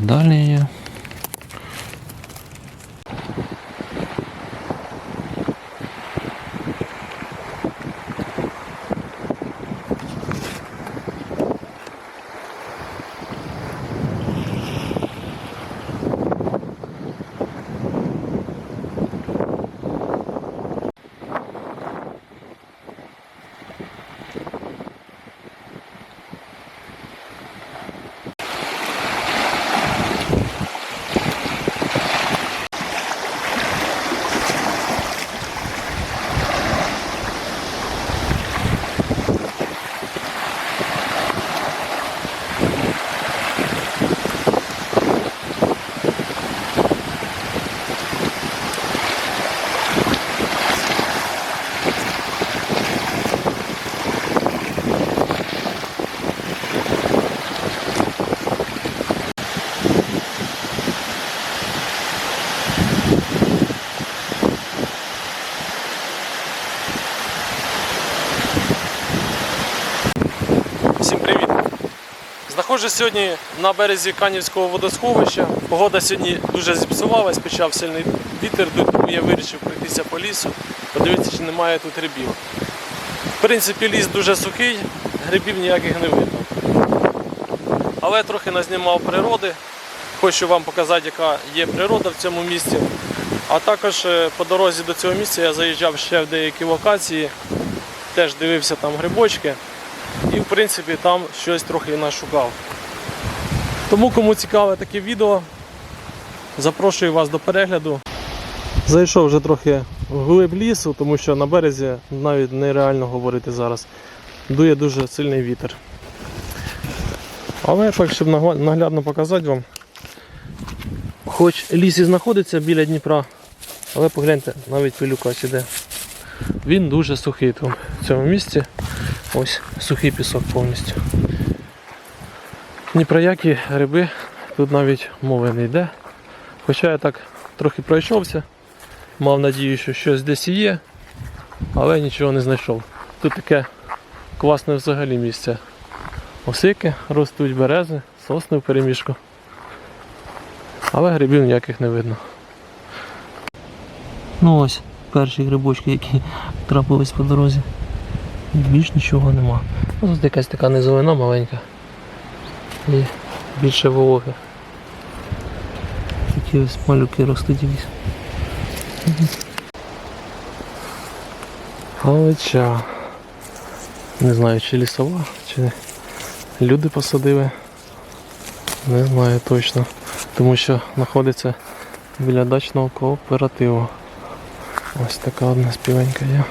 Є. Всім привіт! Знаходжусь сьогодні на березі Канівського водосховища. Погода сьогодні дуже зіпсувалась, почав сильний вітер, тому я вирішив пройтися по лісу, подивитися, чи немає тут грибів. В принципі, ліс дуже сухий, грибів ніяких не видно. Але трохи назнімав природи. Хочу вам показати, яка є природа в цьому місці. А також е, по дорозі до цього місця я заїжджав ще в деякі локації, теж дивився там грибочки і в принципі там щось трохи нашукав. Тому кому цікаве таке відео, запрошую вас до перегляду. Зайшов вже трохи в глиб лісу, тому що на березі навіть нереально говорити зараз. Дує дуже сильний вітер. Але так, щоб наглядно показати вам. Хоч ліс і знаходиться біля Дніпра, але погляньте, навіть пилюкач іде. Він дуже сухий там в цьому місці. Ось сухий пісок повністю. Ні про які гриби тут навіть мови не йде. Хоча я так трохи пройшовся, мав надію, що щось десь є, але нічого не знайшов. Тут таке класне взагалі місце. Осики ростуть, берези, сосни в переміжку. Але грибів ніяких не видно. Ну ось перші грибочки, які трапились по дорозі. Більш нічого нема. Ну, Тут якась така низовина маленька. І більше вологи. Такі ось малюки ростуть якісь. Галича. Не знаю, чи лісова, чи люди посадили. Не знаю точно. Тому що знаходиться біля дачного кооперативу. Ось така одна співенька є.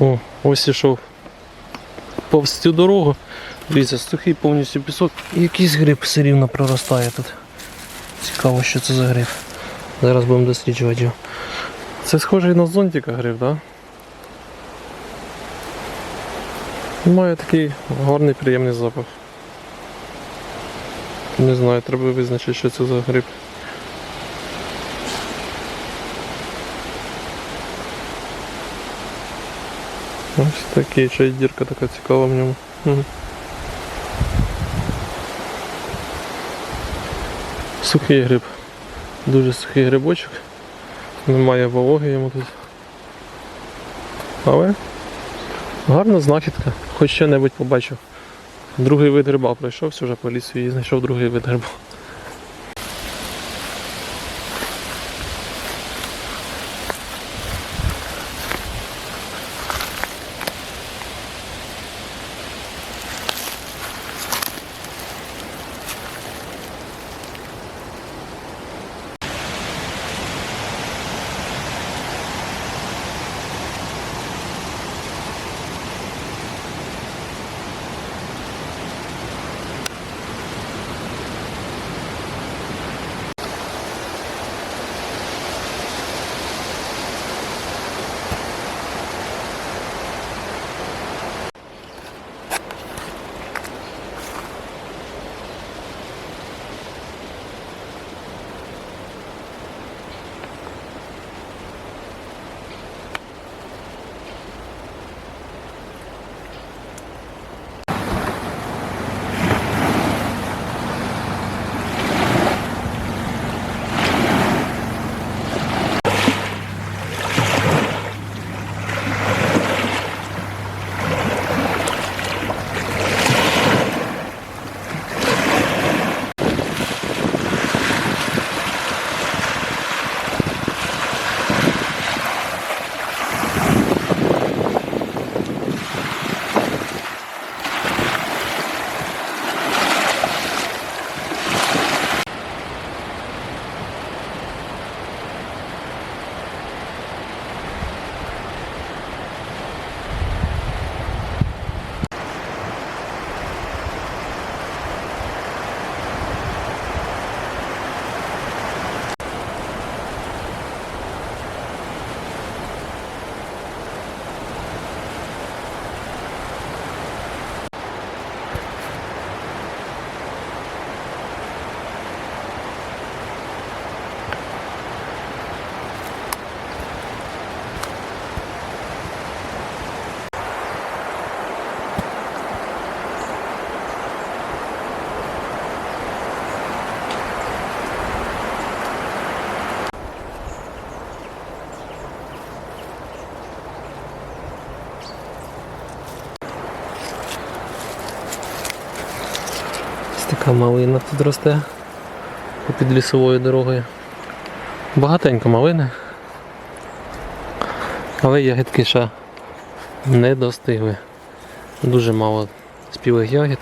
О, ось ішов повз цю дорогу. Дивіться, сухий повністю пісок. І якийсь гриб все рівно проростає тут. Цікаво, що це за гриб. Зараз будемо досліджувати його. Це схожий на зонтика гриб, так? Да? Має такий гарний приємний запах. Не знаю, треба визначити, що це за гриб. Ось такий ще й дірка така цікава в ньому. Сухий гриб. Дуже сухий грибочок. Немає вологи йому тут. Але гарна знахідка. Хоч що-небудь побачив. Другий вид гриба пройшовся вже по лісу і знайшов другий вид гриба. Така малина тут росте під лісовою дорогою. Багатенько малини. Але ягідки ще не достигли. Дуже мало спілих ягід.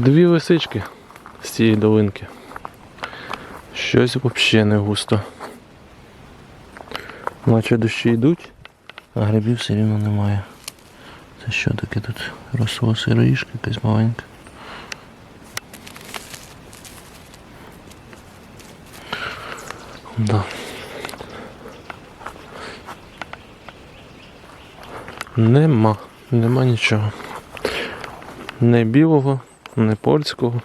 Дві лисички з цієї долинки. Щось взагалі не густо. Наче дощі йдуть, а грибів все рівно немає. Це що таке тут? Росло сироїшка якась маленька. Да. Нема, нема нічого. Не білого, не польського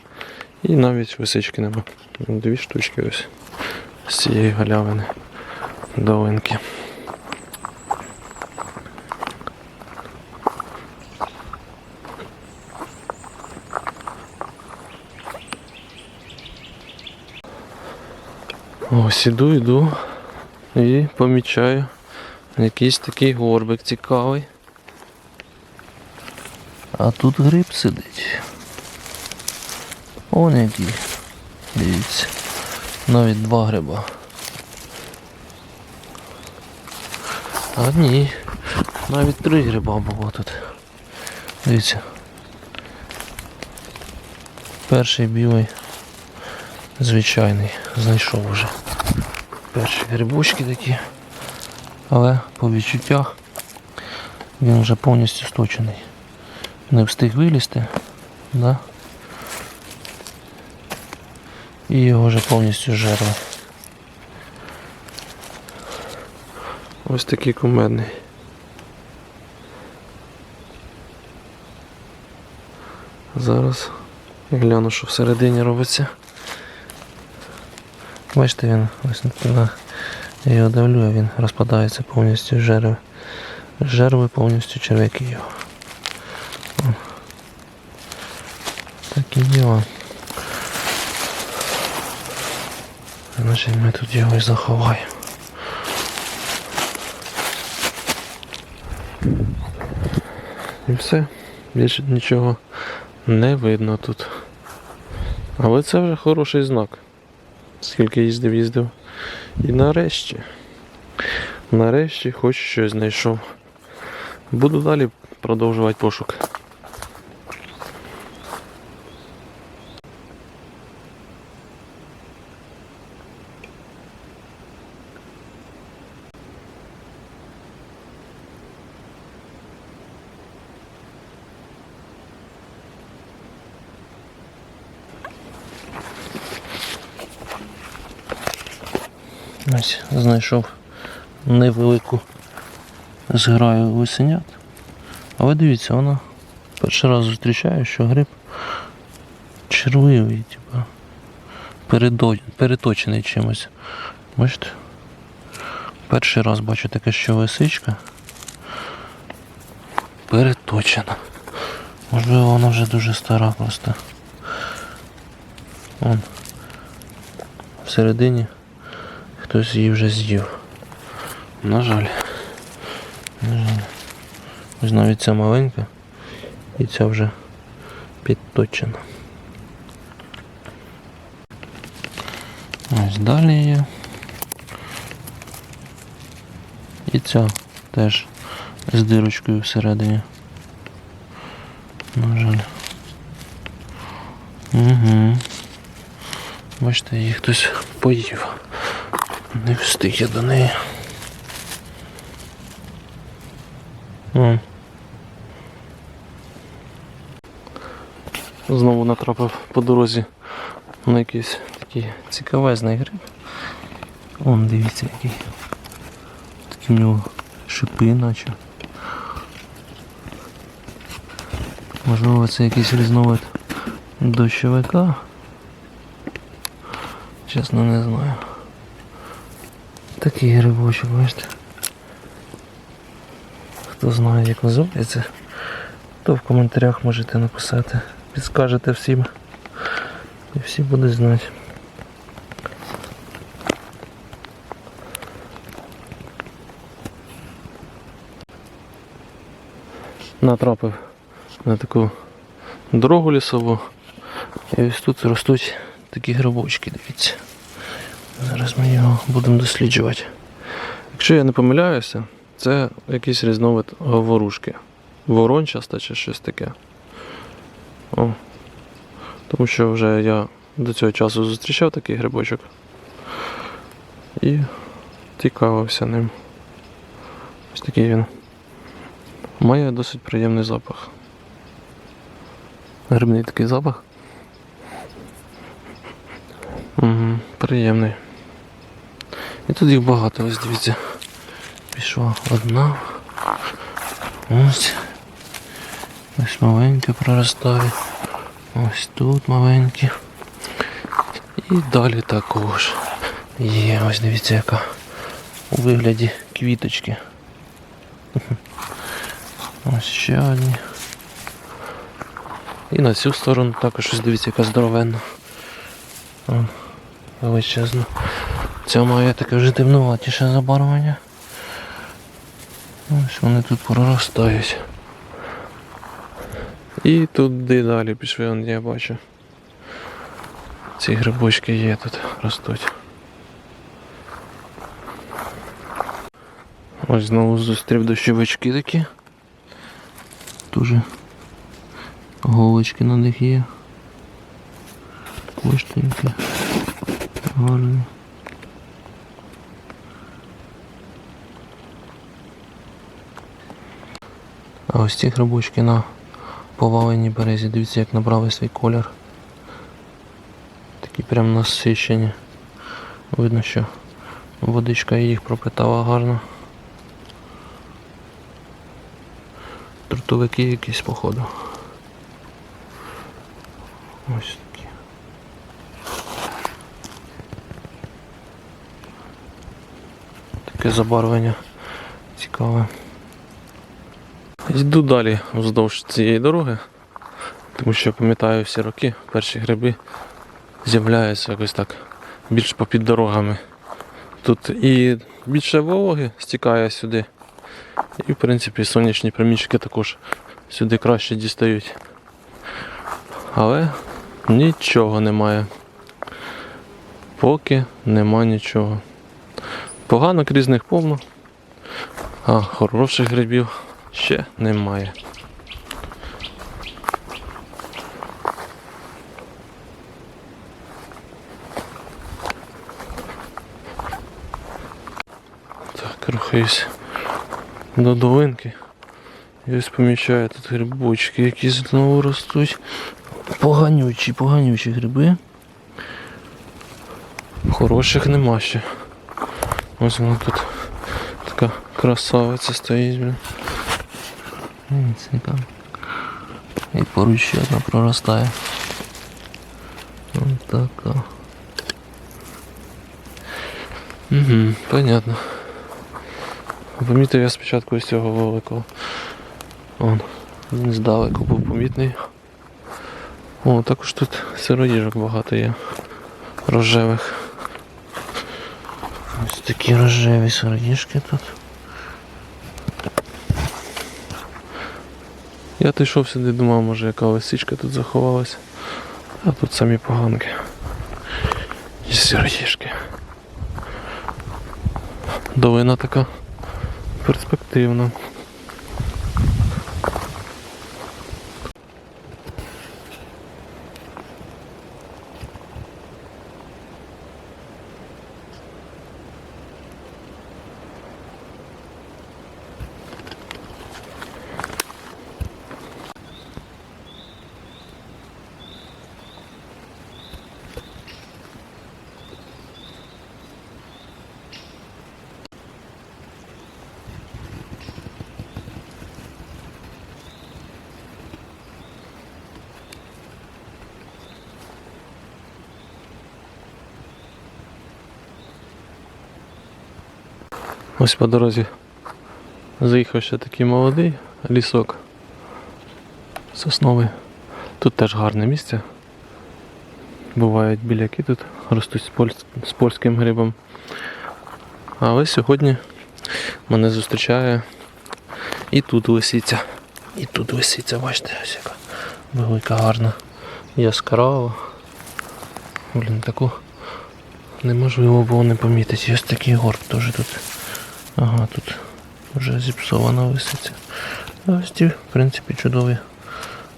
і навіть висички нема. Дві штучки ось з цієї галявини долинки. Ось іду, іду і помічаю якийсь такий горбик цікавий. А тут гриб сидить. Он який. Дивіться. Навіть два гриба. А ні. Навіть три гриба було тут. Дивіться. Перший білий. Звичайний. Знайшов вже. Перші грибочки такі. Але по відчуттях він вже повністю сточений. Не встиг вилізти. Да? І його вже повністю жерли. Ось такий кумедний. Зараз я гляну, що всередині робиться. Бачите, він ось на я його давлю, а він розпадається повністю жерви. Жерви повністю черв'яки його. Такі діла. Значить ми тут його і заховаємо. І все. Більше нічого не видно тут. Але це вже хороший знак. Скільки їздив, їздив. І нарешті. Нарешті хоч щось знайшов. Буду далі продовжувати пошук. Ось знайшов невелику зграю висенят. Але дивіться, вона перший раз зустрічаю, що гриб червивий, типу, переточений чимось. Бачите? Перший раз бачу таке, що лисичка переточена. Можливо, вона вже дуже стара просто. Вон. Всередині хтось її вже з'їв. На жаль. На жаль. Ось навіть ця маленька і ця вже підточена. Ось далі є. І ця теж з дирочкою всередині. На жаль. Угу. Бачите, її хтось поїв. Не встиг я до неї. О. Знову натрапив по дорозі на якийсь такий цікавезний гриб. Вон, дивіться, який. Такі в нього шипи наче. Можливо, це якийсь різновид дощовика. Чесно не знаю. Такий грибочок, бачите. Хто знає, як називається, то в коментарях можете написати. Підскажете всім. І всі будуть знати. Натрапив на таку дорогу лісову. І ось тут ростуть такі грибочки, дивіться. Зараз ми його будемо досліджувати. Якщо я не помиляюся, це якийсь різновид говорушки. Ворончаста чи щось таке. О. Тому що вже я до цього часу зустрічав такий грибочок і цікавився ним. Ось такий він. Має досить приємний запах. Грибний такий запах. Угу, приємний. І тут їх багато, ось дивіться. Пішла одна. Ось. Ось маленьке проростає. Ось тут маленькі. І далі також. Є, ось дивіться яка. У вигляді квіточки. Ось ще одні. І на цю сторону також ось дивіться, яка здоровенна. Величезна. Ця має таке вже темнуватіше забарвлення. Ось вони тут проростають. І туди далі пішли, вон я бачу. Ці грибочки є тут, ростуть. Ось знову зустрів дощовички такі. Дуже голочки на них є. Коштенькі. Гарні. А ось ці грибочки на поваленій березі. Дивіться, як набрали свій колір. Такі прям насищені. Видно, що водичка їх пропитала гарно. Трутовики якісь, походу. Ось такі. Таке забарвлення цікаве. Йду далі вздовж цієї дороги, тому що пам'ятаю всі роки, перші гриби з'являються якось так більш попід дорогами. Тут і більше вологи стікає сюди, і в принципі сонячні проміжки також сюди краще дістають. Але нічого немає. Поки нема нічого. Поганок різних повно, а хороших грибів ще немає. Так, рухаюсь до долинки. І ось помічаю тут грибочки, які знову ростуть. Поганючі, поганючі гриби. Хороших нема ще. Ось вона тут така красавиця стоїть, блін. М, І поруч ще одна проростає. Ось така. Угу, понятно. Помітив я спочатку ось цього великого. Он. Він здалеку був помітний. О, також тут сироїжок багато є. Рожевих. Ось такі рожеві сироїжки тут. Я то йшов сюди, думав, може яка лисичка тут заховалася, А тут самі поганки. І сироїжки. Долина така перспективна. Ось по дорозі заїхав ще такий молодий лісок. Сосновий. Тут теж гарне місце. Бувають біляки тут, ростуть з, польсь- з польським грибом. Але сьогодні мене зустрічає і тут лисиця. І тут лисиця, бачите, ось яка велика гарна. Яскрава. Блін, таку неможливо було не помітити. Ось такий горб теж тут. Ага, тут вже зіпсована лисиця. А ось ті, в принципі, чудові,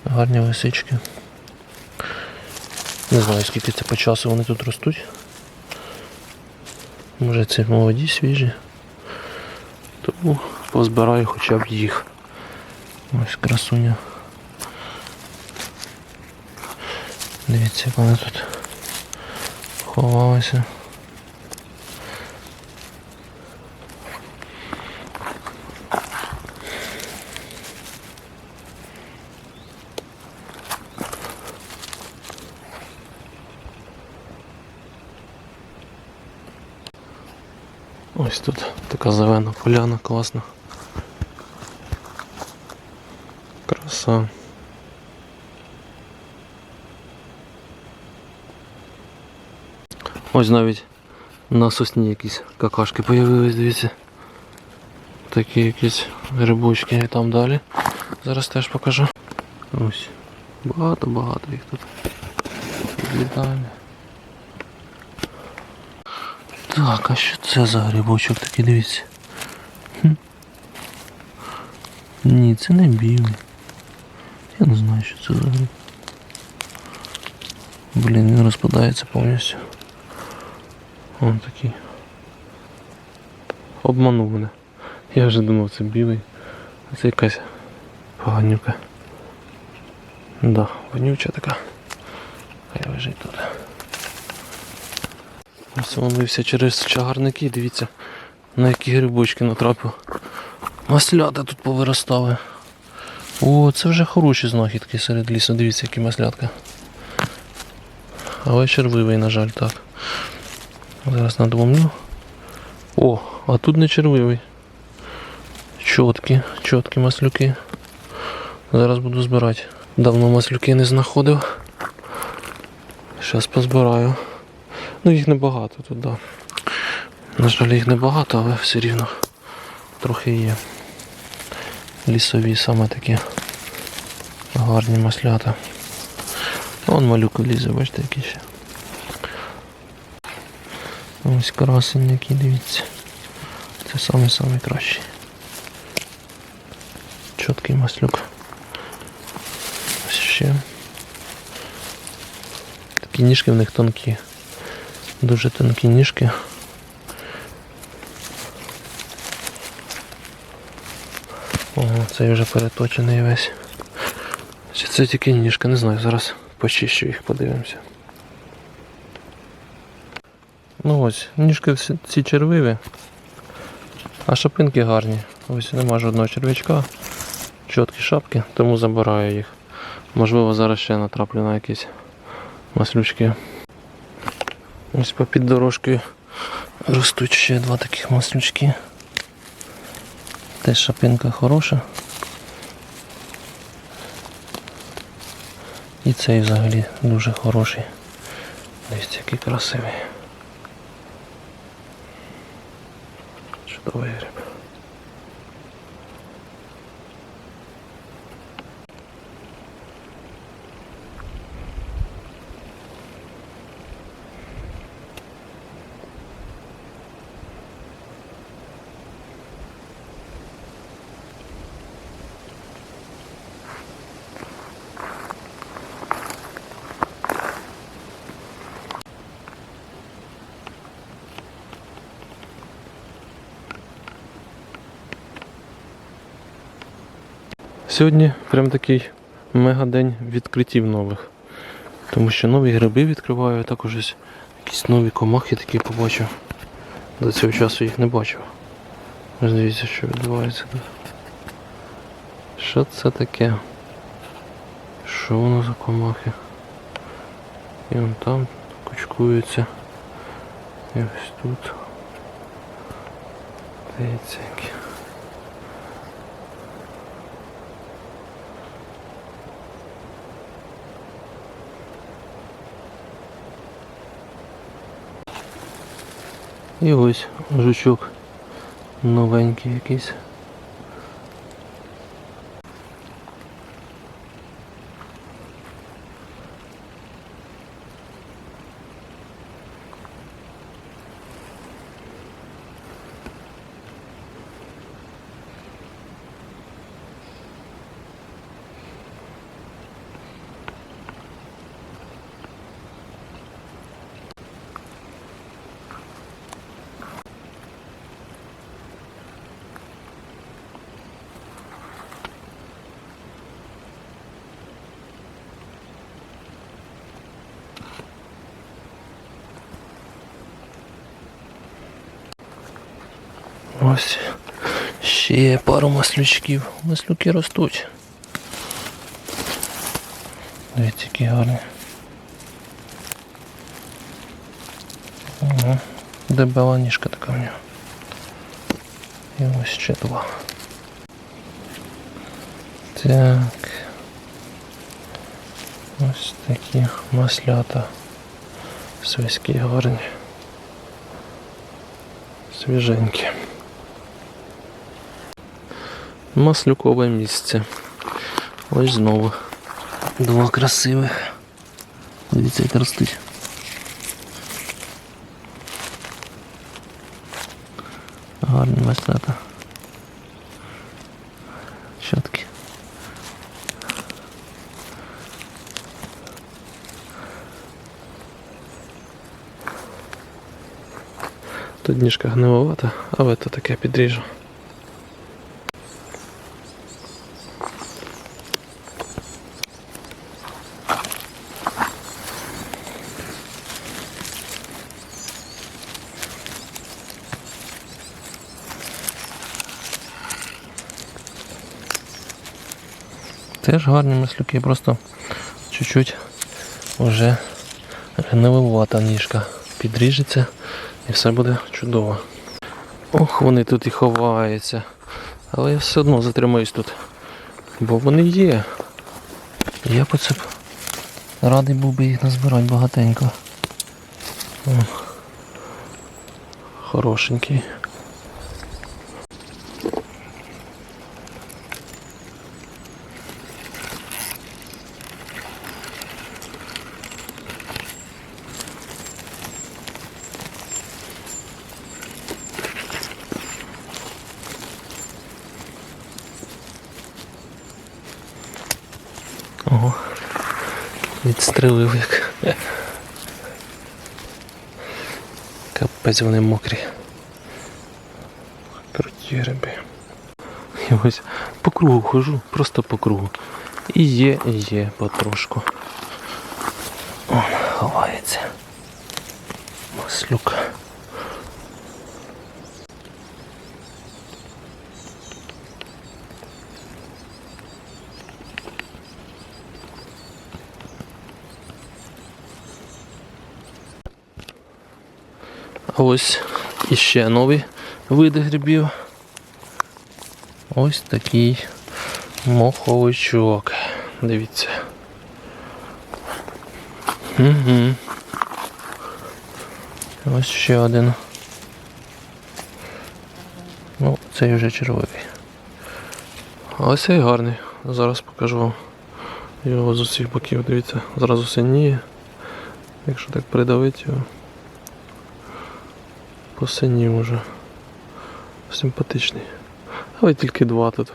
гарні лисички. Не знаю, скільки це по часу вони тут ростуть. Може це молоді, свіжі. Тому позбираю хоча б їх. Ось красуня. Дивіться, як вона тут ховалася. Ось тут така зелена поляна класна. Краса. Ось навіть на сосні якісь какашки появились, дивіться. Такі якісь грибочки і там далі. Зараз теж покажу. Ось. Багато-багато їх тут. Відлітає. Так, а що це за грибочок такий, дивіться? Хм. Ні, це не білий. Я не знаю, що це за гриб. Блін, він розпадається повністю. Он такий. Обманув мене. Я вже думав, це білий. А це якась поганюка. Да, вонюча така. Хай лежить тут. Ось вився через чагарники, дивіться, на які грибочки натрапив. Маслята тут повиростали. О, це вже хороші знахідки серед лісу, дивіться, які маслятка. Але червивий, на жаль, так. Зараз надумлю. О, а тут не червивий. Чоткі, чоткі маслюки. Зараз буду збирати. Давно маслюки не знаходив. Зараз позбираю. Ну їх небагато тут, да. На жаль, їх небагато, але все рівно трохи є. Лісові саме такі гарні маслята. Вон малюк лізе, бачите, який ще. Ось красень який, дивіться. Це самий-самий кращий. Чіткий маслюк. Ось ще. Такі ніжки в них тонкі. Дуже тонкі ніжки. Ого, цей вже переточений весь. Чи це тільки ніжка, не знаю, зараз почищу їх, подивимося. Ну ось, ніжки всі червиві, а шапинки гарні. Ось нема жодного черв'ячка, чіткі шапки, тому забираю їх. Можливо, зараз ще натраплю на якісь маслючки. Ось попід дорожкою ростуть ще два таких маслючки. Теж шапинка хороша. І цей взагалі дуже хороший. Дивіться, який красивий. Чудовий гриб. Сьогодні прям такий мега-день відкриттів нових. Тому що нові гриби відкриваю, а також ось якісь нові комахи такі побачив. До цього часу їх не бачив. Дивіться, що відбувається тут. Що це таке? Що воно за комахи? І вон там кучкуються. І ось тут. Дивіться які. І ось жучок новенький якийсь. Ось ще пару маслючків. Маслюки ростуть. Дивіться, які гарні. Ага. Дебела ніжка така в нього. І ось ще два. Так. Ось такі маслята. Свиські гарні. Свіженькі. Маслюкове місце. Ось знову. Два красивих. Дивіться, як ростуть. Гарні маслята. Щотки. Тут ніжка гниловата, але то таке підріжу. Теж гарні маслюки, просто чуть-чуть вже гниловата ніжка підріжеться і все буде чудово. Ох, вони тут і ховаються. Але я все одно затримаюсь тут. Бо вони є. Я по це радий був би їх назбирати багатенько. Хорошенький. Ого. Відстрелив як. Капець вони мокрі. Круті гриби. І ось по кругу хожу, просто по кругу. І є, і є потрошку. О, ховається. Маслюк. Ось іще нові види грибів. Ось такий моховичок. Дивіться. Угу. Ось ще один. Ну, цей вже червивий. Ось цей гарний. Зараз покажу вам його з усіх боків. Дивіться, зразу синіє. Якщо так придавити його. Посинів уже. Симпатичний. Але тільки два тут.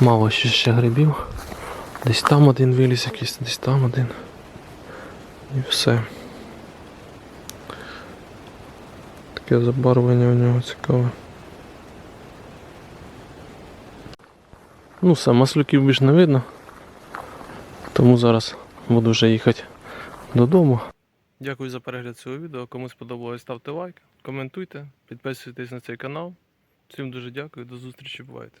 Мало ще ще грибів. Десь там один виліз якийсь, десь там один. І все. Таке забарвлення у нього цікаве. Ну все, маслюків більш не видно. Тому зараз буду вже їхати додому. Дякую за перегляд цього відео. Кому сподобалось, ставте лайк, коментуйте, підписуйтесь на цей канал. Всім дуже дякую, до зустрічі, бувайте.